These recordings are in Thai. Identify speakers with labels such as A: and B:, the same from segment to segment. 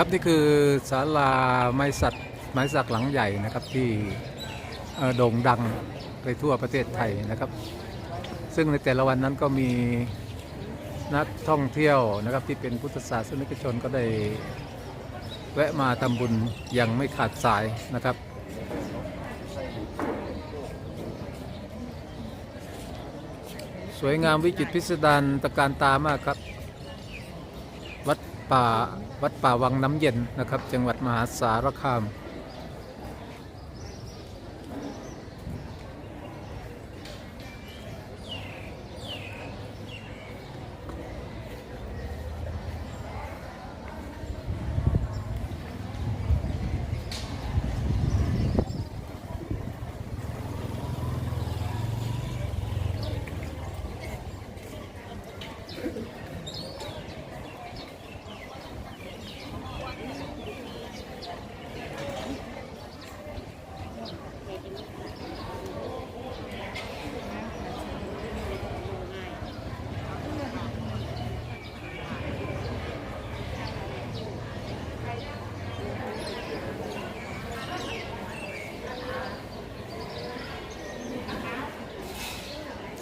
A: ครับนี่คือศาลาไม้สักไม้สักหลังใหญ่นะครับที่โด่งดังไปทั่วประเทศไทยนะครับ ซึ่งในแต่ละวันนั้นก็มีนักท่องเที่ยวนะครับที่เป็นพุทธศาสนิกชนก็ได้แวะมาทำบุญอย่างไม่ขาดสายนะครับสวยงามวิจิตรพิสดารตะการตามากครับ ป่าวัดป่าวังน้ำเย็นนะครับ จังหวัดมหาสารคาม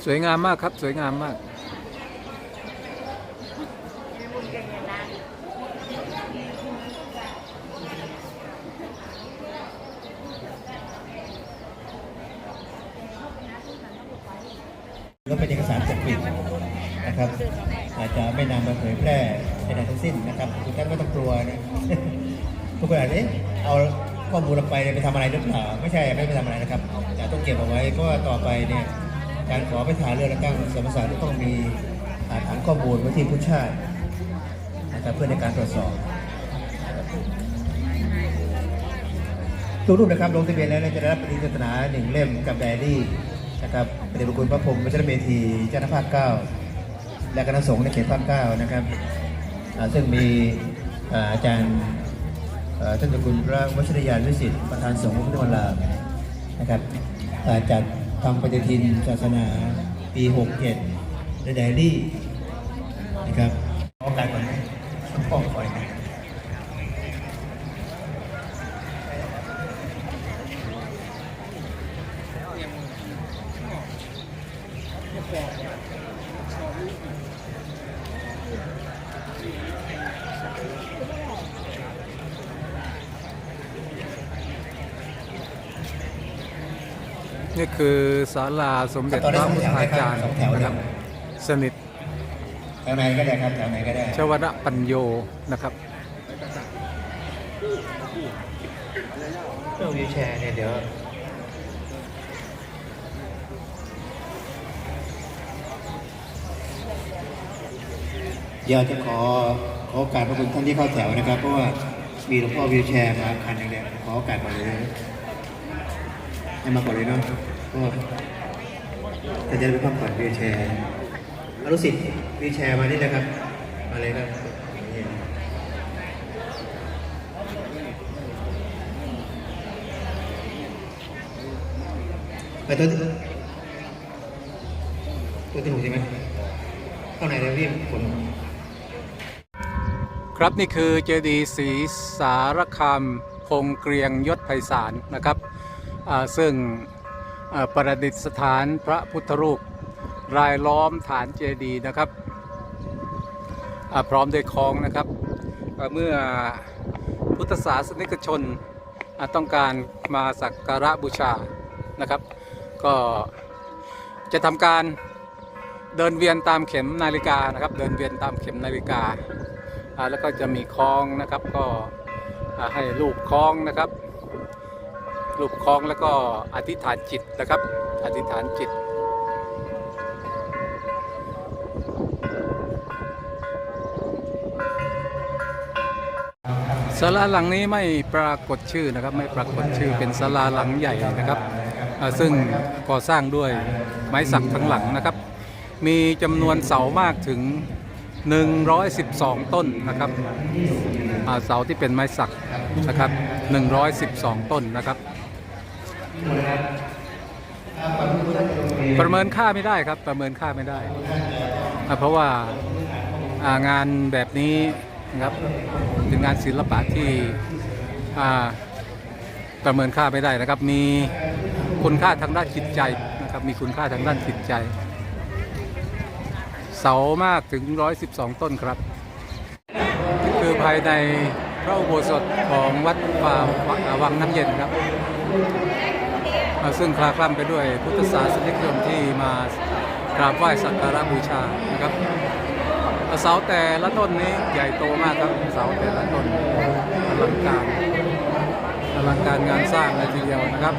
A: สวยงามมากครับ สวยงามมาก
B: แล้วเป็นเอกสารปกปิดนะครับ อาจจะไม่นำมาเผยแพร่ในใดทั้งสิ้นนะครับทุกท่านไม่ต้องกลัวนะทุกคนอาจจะเอาข้อมูลเราไปไปทำอะไรหรือเปล่าไม่ใช่ไม่ไปทำอะไรนะครับแต่ต้องเก็บเอาไว้เพราะว่าต่อไปเนี่ย การขอไปถ่ายเรือและตั้งสมรสารต้องมีฐานข้อมูลไว้ที่ผู้ชาตินะครับเพื่อในการตรวจสอบทุกรูปนะครับลงทะเบียนแล้วจะได้รับปริญญาศาสนาหนึ่งเล่มกับไดอารี่นะครับพระเดชพระคุณพระพรมวัชรเมธีเจ้าหน้าภาคเก้าและคณะสงฆ์ในเขตภาคเก้านะครับซึ่งมีอาจารย์ท่านเจ้าคุณพระวชิรยานวิสิทธิ์ประธานสงฆ์พุทธวรานะครับจัด ทำปฏิทินศาสนาปี 67ในไดอารี่นะครับขอกาสก่อนนะขอขออีกนะ
A: นี่คือศาลาสมเด็จพระพุทธาจารย์
B: สองแถว
A: นะ
B: นะ
A: ค
B: ค
A: รั
B: รับบ
A: สนิท
B: แถวไหนก็ได้ครับแถวไหนก็ได้
A: ชวนะปัญโยนะครับ
B: เรื่องวิวแชร์เนี่ยเดี๋ยวเดี๋ยวจะขอขอโอกาสพระคุณท่านที่เข้าแถวนะครับ เพราะว่ามีหลวงพ่อวิวแชร์มาคันหนึงเนี่ยขอโอกาสก่อนเลยนะ ให้มาก่อนเลยเนาะก็ถ้าจะได้ไปพักผ่อนวิวแชร์อนุสิทธิ์วิวแชร์มานี่นะครับ มาเลยครับนี่ไปตัวตัวที่หกใช่ไหมเข้าไหนเลยพี่ผล
A: ครับนี่คือเจดีย์ศรีสารคามพงเกรียงยศไพศาลนะครับ ซึ่งอ่าประดิษฐานพระพุทธรูปรายล้อมฐานเจดีย์นะครับอ่าพร้อมด้วยคลองนะครับ เมื่อพุทธศาสนิกชนต้องการมาสักการะบูชานะครับ ก็จะทำการเดินเวียนตามเข็มนาฬิกานะครับ เดินเวียนตามเข็มนาฬิกาอ่าแล้วก็จะมีคลองนะครับก็อ่าให้ลูกคลองนะครับ ลูกคล้องแล้วก็อธิษฐานจิตนะครับ อธิษฐานจิต ศาลาหลังนี้ไม่ปรากฏชื่อนะครับ ไม่ปรากฏชื่อเป็นศาลาหลังใหญ่นะครับอ่าซึ่งก่อสร้างด้วยไม้สักทั้งหลังนะครับ มีจำนวนเสามากถึง 112 ต้นนะครับอ่าเสาที่เป็นไม้สักนะครับ 112 ต้นนะครับ ประเมินค่าไม่ได้ครับ ประเมินค่าไม่ได้อ่าเพราะว่าอ่างานแบบนี้นะครับเป็นงานศิลปะที่อ่าประเมินค่าไม่ได้นะครับ มีคุณค่าทางด้านจิตใจนะครับ มีคุณค่าทางด้านจิตใจ เสามากถึง 112 ต้นครับ คือภายในพระอุโบสถของวัดป่าวังน้ำเย็นครับอ่า ซึ่งคลาคล่ำไปด้วยพุทธศาสนิกชนที่มากราบไหว้สักการะบูชานะครับเสาแต่ละต้นนี้ใหญ่โตมากครับเสาแต่ละต้นอลังการอลังการงานสร้างเลยทีเดียวนะครับ